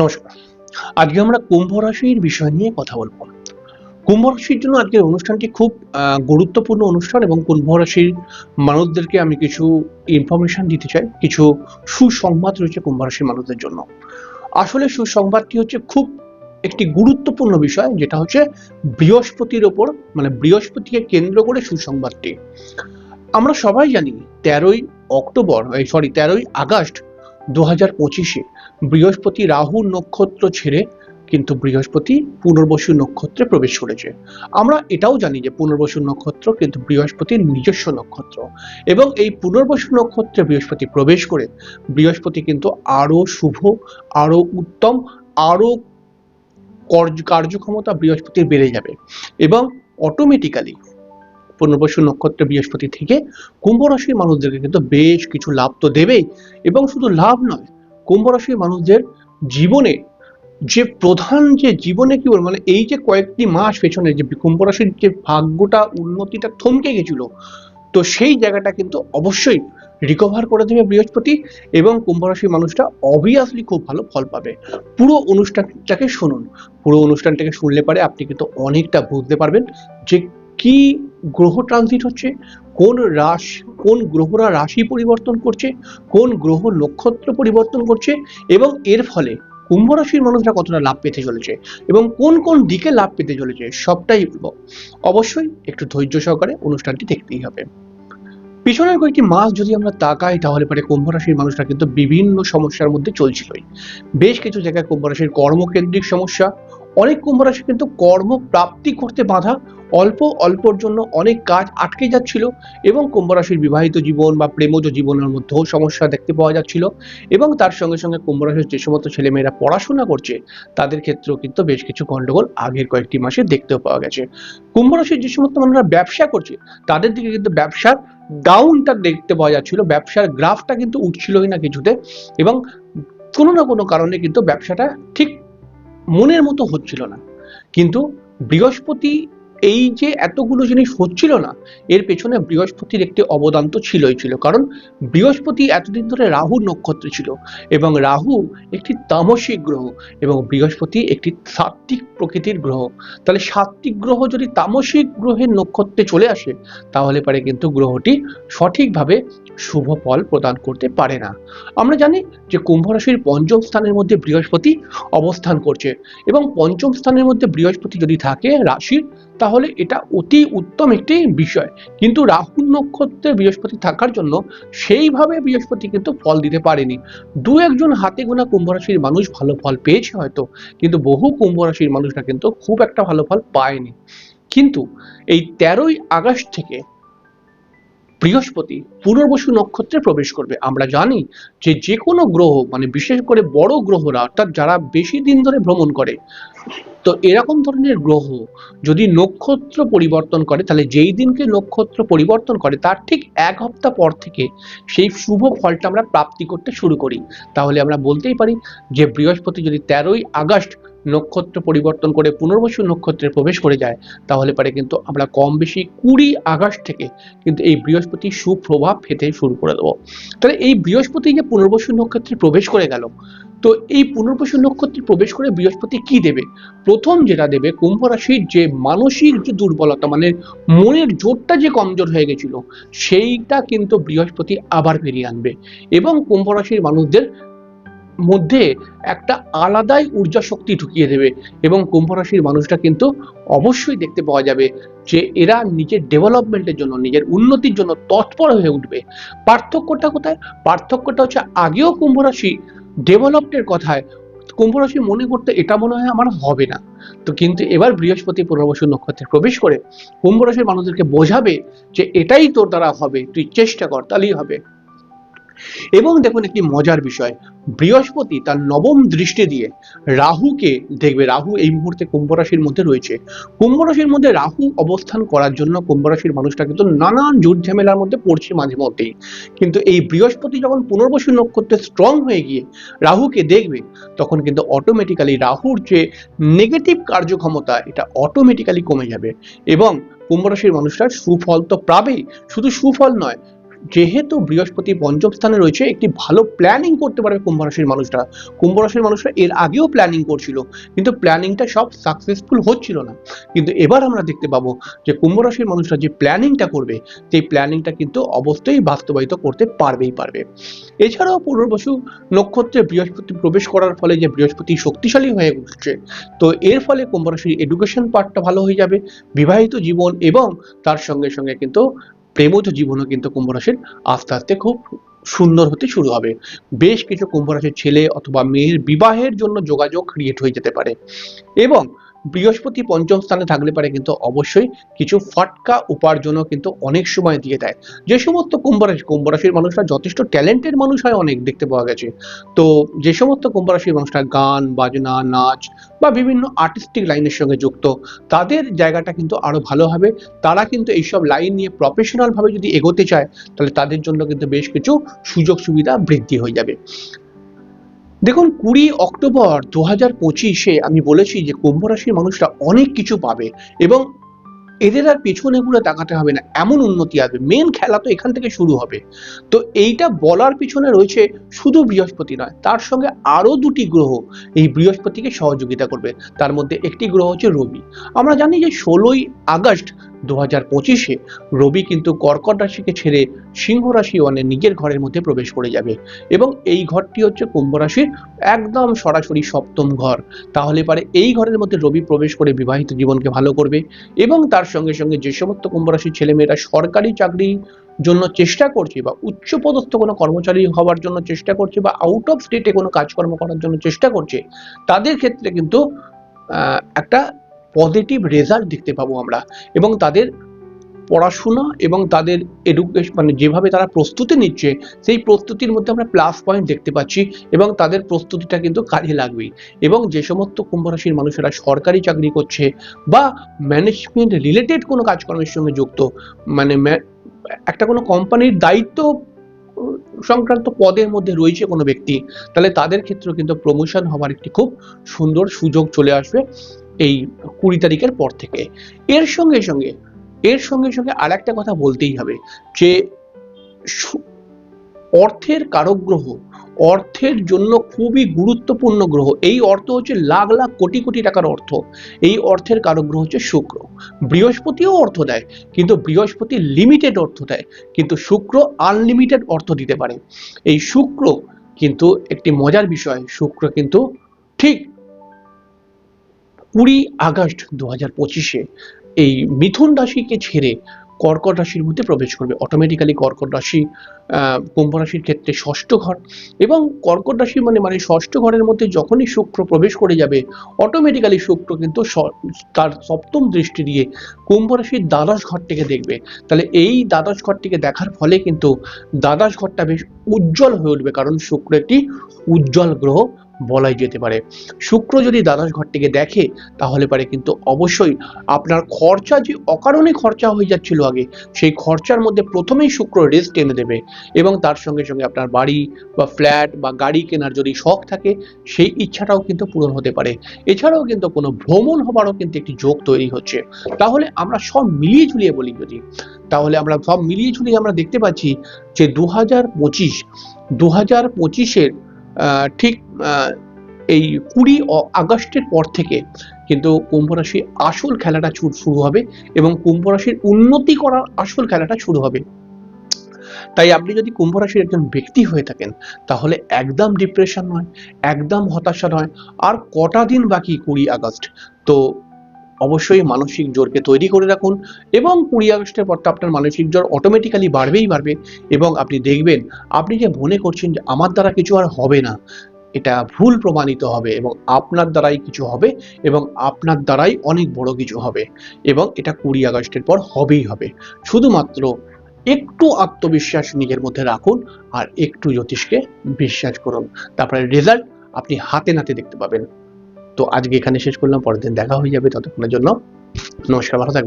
নমস্কার। আজকে আমরা কুম্ভ রাশির বিষয় নিয়ে কথা বলব। কুম্ভ রাশির জন্য আজকের অনুষ্ঠানটি খুব গুরুত্বপূর্ণ অনুষ্ঠান এবং কুম্ভ রাশির মানুষদেরকে আমি কিছু ইনফরমেশন দিতে চাই, কিছু সুসংবাদ রয়েছে কুম্ভ রাশির মানুষদের জন্য। আসলে সুসংবাদটি হচ্ছে খুব একটি গুরুত্বপূর্ণ বিষয়, যেটা হচ্ছে বৃহস্পতির ওপর মানে বৃহস্পতিকে কেন্দ্র করে সুসংবাদটি। আমরা সবাই জানি তেরোই অক্টোবর সরি তেরোই আগস্ট দু বৃহস্পতি রাহু নক্ষত্র ছেড়ে কিন্তু বৃহস্পতি পুনর্বসু নক্ষত্রে প্রবেশ করেছে। আমরা এটাও জানি যে পুনর্বসু নক্ষত্র কিন্তু বৃহস্পতির নিজস্ব নক্ষত্র এবং এই পুনর্বসু নক্ষত্রে বৃহস্পতি প্রবেশ করে বৃহস্পতি কিন্তু আরও শুভ আরও উত্তম আরও কর্য- কার্যক্ষমতা বৃহস্পতির বেড়ে যাবে এবং অটোমেটিক্যালি পুনর্বসু নক্ষত্রে বৃহস্পতি থেকে কুম্ভ রাশির মানুষদেরকে কিন্তু বেশ কিছু লাভ তো দেবেই। এবং শুধু লাভ নয়, কুম্ভ রাশির মানুষদের জীবনে যে প্রধান যে জীবনে কি বলব মানে এই যে কয়েকটি মাস পেছনে যে কুম্ভ রাশির যে ভাগ্যটা, উন্নতিটা থমকে গেছিল, তো সেই জায়গাটা কিন্তু অবশ্যই রিকভার করে দেবে বৃহস্পতি এবং কুম্ভ রাশির মানুষটা অবভিয়াসলি খুব ভালো ফল পাবে। পুরো অনুষ্ঠানটাকে শুনুন। পুরো অনুষ্ঠানটাকে শুনলে পারে আপনি কিন্তু অনেকটা বুঝতে পারবেন যে কি গ্রহ ট্রানজিট হচ্ছে, কোন রাশি, কোন গ্রহরা রাশি পরিবর্তন করছে, কোন গ্রহ নক্ষত্র পরিবর্তন করছে এবং এর ফলে কুম্ভ রাশির মানুষরা কতটা লাভ পেতে চলেছে এবং কোন কোন দিকে লাভ পেতে চলেছে সবটাই বলব। অবশ্যই একটু ধৈর্য সহকারে অনুষ্ঠানটি দেখতেই হবে। পিছনের কয়েকটি মাস যদি আমরা তাকাই তাহলে পরে কুম্ভ রাশির মানুষরা কিন্তু বিভিন্ন সমস্যার মধ্যে চলছিলই। বেশ কিছু জায়গায় কুম্ভ রাশির কর্মকেন্দ্রিক সমস্যা অনেক কুম্ভ রাশি কিন্তু কর্ম প্রাপ্তি করতে বাধা, অল্প অল্পর জন্য অনেক কাজ আটকে যাচ্ছিল এবং কুম্ভ রাশির বিবাহিত জীবন বা প্রেমজ জীবনের মধ্যেও সমস্যা দেখতে পাওয়া যাচ্ছিল এবং তার সঙ্গে সঙ্গে কুম্ভ রাশির যে সমস্ত ছেলেমেয়েরা পড়াশোনা করছে, তাদের ক্ষেত্রেও কিন্তু বেশ কিছু গন্ডগোল আগের কয়েকটি মাসে দেখতেও পাওয়া গেছে। কুম্ভ রাশির যে সমস্ত মানুষরা ব্যবসা করছে, তাদের দিকে কিন্তু ব্যবসার ডাউনটা দেখতে পাওয়া যাচ্ছিল, ব্যবসার গ্রাফটা কিন্তু উঠছিলই না কিছুতে এবং কোনো না কোনো কারণে কিন্তু ব্যবসাটা ঠিক মনের মতো হচ্ছিল না। কিন্তু বৃহস্পতি এই যে এতগুলো জিনিস হচ্ছিল না, এর পেছনে বৃহস্পতির একটি অবদান তো ছিলই ছিল। কারণ বৃহস্পতি এতদিন ধরে রাহু নক্ষত্রে ছিল এবং রাহু একটি তামসিক গ্রহ এবং বৃহস্পতি একটি সাত্ত্বিক প্রকৃতির গ্রহ। তাহলে সাত্ত্বিক গ্রহ যদি তামসিক গ্রহের নক্ষত্রে চলে আসে, তাহলে পারে কিন্তু গ্রহটি সঠিকভাবে শুভ ফল প্রদান করতে পারে না। আমরা জানি যে কুম্ভ রাশির পঞ্চম স্থানের মধ্যে বৃহস্পতি অবস্থান করছে এবং পঞ্চম স্থানের মধ্যে বৃহস্পতি যদি থাকে, রাশির তাহলে এটা অতি উত্তম একটি বিষয়। কিন্তু রাহু নক্ষত্রে বৃহস্পতি থাকার জন্য সেইভাবে বৃহস্পতি কিন্তু ফল দিতে পারেনি। দু একজন হাতে গোনা কুম্ভ রাশির মানুষ ভালো ফল পেয়েছে হয়তো, কিন্তু বহু কুম্ভ রাশির মানুষরা কিন্তু খুব একটা ভালো ফল পায়নি। কিন্তু এই তেরোই আগস্ট থেকে বৃহস্পতি পুনর্বসু নক্ষত্রে প্রবেশ করবে। আমরা জানি যে যে কোনো গ্রহ মানে বিশেষ করে বড় গ্রহরা, অর্থাৎ যারা বেশি দিন ধরে ভ্রমণ করে তো এরকম ধরনের গ্রহ যদি নক্ষত্র পরিবর্তন করে, তাহলে যেই দিনকে নক্ষত্র পরিবর্তন করে, তার ঠিক এক হপ্তাহ পর থেকে সেই শুভ ফলটা আমরা প্রাপ্তি করতে শুরু করি। তাহলে আমরা বলতেই পারি যে, বৃহস্পতি যদি তেরোই আগস্ট নক্ষত্র পরিবর্তন করে পুনর্বসু নক্ষত্রে প্রবেশ করে যায়, তাহলে পারে কিন্তু আমরা কম বেশি কুড়ি আগস্ট থেকে কিন্তু এই বৃহস্পতি সুপ্রভাব পেতে শুরু করে দেবো। তাহলে এই বৃহস্পতি যে পুনর্বসু নক্ষত্রে প্রবেশ করে গেল তো এই পুনর্বসু নক্ষত্রে প্রবেশ করে বৃহস্পতি কি দেবে? প্রথম যেটা দেবে কুম্ভ রাশির যে মানসিক যে দুর্বলতা মানে মনের জোরটা যে কমজোর হয়ে গেছিল, সেইটা কিন্তু বৃহস্পতি আবার ফিরিয়ে আনবে। এবং কুম্ভ রাশির মানুষদের মধ্যে একটা আলাদাই ঊর্জা শক্তি ঢুকিয়ে দেবে এবং কুম্ভ রাশির মানুষটা কিন্তু অবশ্যই দেখতে পাওয়া যাবে যে এরা নিজের ডেভেলপমেন্টের জন্য, নিজের উন্নতির জন্য তৎপর হয়ে উঠবে। পার্থক্যটা কোথায়? পার্থক্যটা হচ্ছে আগেও কুম্ভ রাশি ডেভেলপমেন্টের কথায় কুম্ভ রাশি মনে করতে এটা মনে হয় আমার হবে না। তো কিন্তু এবার বৃহস্পতি পুনর্বসু নক্ষত্রে প্রবেশ করে কুম্ভ রাশির মানুষদেরকে বোঝাবে যে এটাই তোর দ্বারা হবে, তুই চেষ্টা কর, তাহলেই হবে। এবং দেখুন একটি মজার বিষয়, বৃহস্পতি তার নবম দৃষ্টি দিয়ে রাহুকে দেখবে, রাহু এই মুহূর্তে কুম্ভ রাশির মধ্যে রয়েছে। কুম্ভ রাশির মধ্যে রাহু অবস্থান করার জন্য কুম্ভ রাশির মানুষটা কিন্তু নানান জুট ঝামেলার মধ্যে পড়ছে মাঝে মধ্যেই। কিন্তু এই বৃহস্পতি যখন পুনর্বসু নক্ষত্রে স্ট্রং হয়ে গিয়ে রাহুকে দেখবে, তখন কিন্তু অটোমেটিক্যালি রাহুর যে নেগেটিভ কার্যক্ষমতা, এটা অটোমেটিক্যালি কমে যাবে। এবং কুম্ভ রাশির মানুষরা সুফল তো পাবেই। শুধু সুফল নয় যেহেতু বৃহস্পতি পঞ্চম স্থানে রয়েছে, একটি ভালো প্ল্যানিং করতে পারবে কুম্ভ রাশির মানুষরা। কুম্ভ রাশির মানুষরা এর আগেও প্ল্যানিং করছিল, কিন্তু প্ল্যানিংটা সব সাকসেসফুল হচ্ছিল না। কিন্তু এবার আমরা দেখতে পাবো যে কুম্ভ রাশির মানুষরা যে প্ল্যানিংটা করবে, সেই প্ল্যানিংটা কিন্তু অবশ্যই বাস্তবায়িত করতে পারবেই পারবে। এছাড়াও পুনর্বসু নক্ষত্রে বৃহস্পতি প্রবেশ করার ফলে যে বৃহস্পতি শক্তিশালী হয়ে উঠছে, তো এর ফলে কুম্ভ রাশির এডুকেশন পার্টটা ভালো হয়ে যাবে, বিবাহিত জীবন এবং তার সঙ্গে সঙ্গে কিন্তু প্রেমজ জীবনও কিন্তু কুম্ভ রাশির আস্তে আস্তে খুব সুন্দর হতে শুরু হবে। বেশ কিছু কুম্ভ রাশির ছেলে অথবা মেয়ের বিবাহের জন্য যোগাযোগ ক্রিয়েট হয়ে যেতে পারে। এবং বৃহস্পতি পঞ্চম স্থানে থাকলে পারে কিন্তু অবশ্যই কিছু ফাটকা উপার্জনও কিন্তু অনেক সময় দিয়ে দেয়। যে সমস্ত কুম্ভ রাশি, কুম্ভ রাশির মানুষরা যথেষ্ট ট্যালেন্টেড মানুষ হয় অনেক দেখতে পাওয়া গেছে। তো যে সমস্ত কুম্ভ রাশির মানুষরা গান, বাজনা, নাচ বা বিভিন্ন আর্টিস্টিক লাইনের সঙ্গে যুক্ত, তাদের জায়গাটা কিন্তু আরও ভালো হবে। তারা কিন্তু এইসব লাইন নিয়ে প্রফেশনাল ভাবে যদি এগোতে চায়, তাহলে তাদের জন্য কিন্তু বেশ কিছু সুযোগ সুবিধা বৃদ্ধি হয়ে যাবে। দেখুন, কুড়ি অক্টোবর দু হাজার পঁচিশে আমি বলেছি যে কুম্ভ রাশির মানুষরা অনেক কিছু পাবে এবং এদের আর পেছনে ঘুরে তাকাতে হবে না, এমন উন্নতি আসবে। মেন খেলা তো এখান থেকে শুরু হবে। তো এইটা বলার পিছনে রয়েছে শুধু বৃহস্পতি নয়, তার সঙ্গে আরও দুটি গ্রহ এই বৃহস্পতিকে সহযোগিতা করবে। তার মধ্যে একটি গ্রহ হচ্ছে রবি। আমরা জানি যে ষোলোই আগস্ট দু হাজার পঁচিশে রবি কিন্তু কর্কট রাশিকে ছেড়ে সিংহ রাশি মানে নিজের ঘরের মধ্যে প্রবেশ করে যাবে। এবং এই ঘরটি হচ্ছে কুম্ভ রাশির একদম সরাসরি সপ্তম ঘর। তাহলে পারে এই ঘরের মধ্যে রবি প্রবেশ করে বিবাহিত জীবনকে ভালো করবে এবং তার সঙ্গে সঙ্গে যে সমস্ত কুম্ভ রাশির ছেলেমেয়েরা সরকারি চাকরি জন্য চেষ্টা করছে বা উচ্চপদস্থ কোনো কর্মচারী হওয়ার জন্য চেষ্টা করছে বা আউট অফ স্টেটে কোনো কাজকর্ম করার জন্য চেষ্টা করছে, তাদের ক্ষেত্রে কিন্তু একটা পজিটিভ রেজাল্ট দেখতে পাবো আমরা। এবং তাদের পড়াশোনা এবং তাদের এডুকেশন মানে যেভাবে তারা প্রস্তুতি নিচ্ছে, সেই প্রস্তুতির মধ্যে আমরা প্লাস পয়েন্ট দেখতে পাচ্ছি এবং তাদের প্রস্তুতিটা কিন্তু কাজে লাগবেই। এবং যে সমস্ত কুম্ভ রাশির মানুষেরা সরকারি চাকরি করছে বা ম্যানেজমেন্ট রিলেটেড কোনো কাজকর্মের সঙ্গে যুক্ত মানে একটা কোনো কোম্পানির দায়িত্ব সংক্রান্ত পদের মধ্যে রয়েছে কোনো ব্যক্তি, তাহলে তাদের ক্ষেত্রেও কিন্তু প্রমোশন হওয়ার একটি খুব সুন্দর সুযোগ চলে আসবে। এই কুড়ি তারিখের পর থেকে। এর সঙ্গে সঙ্গে, এর সঙ্গে সঙ্গে আর একটা কথা বলতেই হবে যে অর্থের কারক গ্রহ, অর্থের জন্য খুবই গুরুত্বপূর্ণ গ্রহ। এই অর্থ হচ্ছে লাখ লাখ কোটি কোটি টাকার অর্থ। এই অর্থের কারক গ্রহ হচ্ছে শুক্র। বৃহস্পতিও অর্থ দেয়, কিন্তু বৃহস্পতি লিমিটেড অর্থ দেয়। কিন্তু শুক্র আনলিমিটেড অর্থ দিতে পারে। এই শুক্র কিন্তু একটি মজার বিষয়। শুক্র কিন্তু ঠিক কুড়ি আগস্ট দু হাজার পঁচিশে এই মিথুন রাশিকে ছেড়ে কর্কট রাশির মধ্যে প্রবেশ করবে। অটোমেটিক্যালি কর্কট রাশি কুম্ভ রাশির ক্ষেত্রে ষষ্ঠ ঘর এবং কর্কট রাশি মানে মানে ষষ্ঠ ঘরের মধ্যে যখনই শুক্র প্রবেশ করে যাবে অটোমেটিক্যালি শুক্র কিন্তু তার সপ্তম দৃষ্টি দিয়ে কুম্ভ রাশির দ্বাদশ ঘরটিকে দেখবে। তাহলে এই দ্বাদশ ঘরটিকে দেখার ফলে কিন্তু দ্বাদশ ঘরটা বেশ উজ্জ্বল হয়ে উঠবে, কারণ শুক্র একটি উজ্জ্বল গ্রহ। বলাই যেতে পারে। শুক্র যদি দ্বাদশ ঘরটিকে দেখে, তাহলে পারে কিন্তু অবশ্যই আপনার খরচা যে অকারণে খরচা হয়ে যাচ্ছিল আগে, সেই খরচার মধ্যে প্রথমেই শুক্র রেস্ট এনে দেবে এবং তার সঙ্গে সঙ্গে আপনার বাড়ি বা ফ্ল্যাট বা গাড়ি কেনার যদি শখ থাকে, সেই ইচ্ছাটাও কিন্তু পূরণ হতে পারে। এছাড়াও কিন্তু কোনো ভ্রমণ হবারও কিন্তু একটি যোগ তৈরি হচ্ছে। তাহলে আমরা সব মিলিয়ে ঝুলিয়ে বলি যদি, তাহলে আমরা সব মিলিয়ে ঝুলিয়ে আমরা দেখতে পাচ্ছি যে দু হাজার পঁচিশ দু হাজার পঁচিশের ঠিক এই কুড়ি আগস্টের পর থেকে কিন্তু কুম্ভ রাশি আসল খেলাটা শুরু হবে এবং কুম্ভ রাশির উন্নতি করার আসল খেলাটা শুরু হবে। তাই আপনি যদি কুম্ভ রাশির একজন ব্যক্তি হয়ে থাকেন, তাহলে একদম ডিপ্রেশন নয়, একদম হতাশা নয়, আর কটা দিন বাকি কুড়ি আগস্ট? তো অবশ্যই মানসিক জোরকে তৈরি করে রাখুন এবং কুড়ি আগস্টের পর তো আপনার মানসিক জোর অটোমেটিক্যালি বাড়বেই বাড়বে এবং আপনি দেখবেন, আপনি যে মনে করছেন যে আমার দ্বারা কিছু আর হবে না, এটা ভুল প্রমাণিত হবে এবং আপনার দ্বারাই কিছু হবে এবং আপনার দ্বারাই অনেক বড় কিছু হবে এবং এটা কুড়ি আগস্টের পর হবেই হবে। শুধুমাত্র একটু আত্মবিশ্বাস নিজের মধ্যে রাখুন আর একটু জ্যোতিষকে বিশ্বাস করুন। তারপরে রেজাল্ট আপনি হাতে নাতে দেখতে পাবেন। তো আজকে এখানে শেষ করলাম, পরের দিন দেখা হয়ে যাবে, ততক্ষণের জন্য নমস্কার, ভালো থাকবেন।